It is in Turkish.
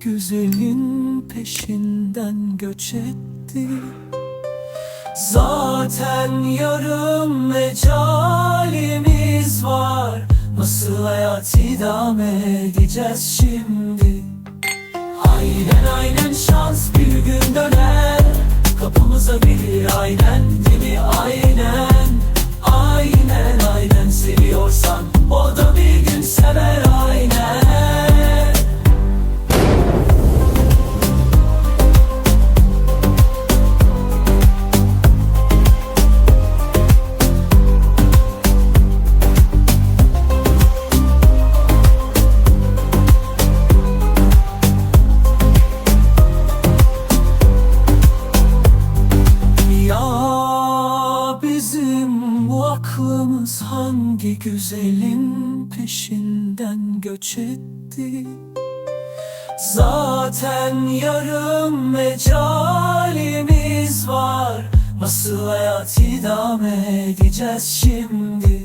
güzelin peşinden göç etti? Zaten yarım mecalimiz var. Nasıl hayat idame edeceğiz şimdi? Aynen aynen şans bir gün döner. Kapımıza gelir aynen değil mi? Aynen bizim bu aklımız hangi güzelin peşinden göç etti? Zaten yarım mecalimiz var. Nasıl hayat idame edeceğiz şimdi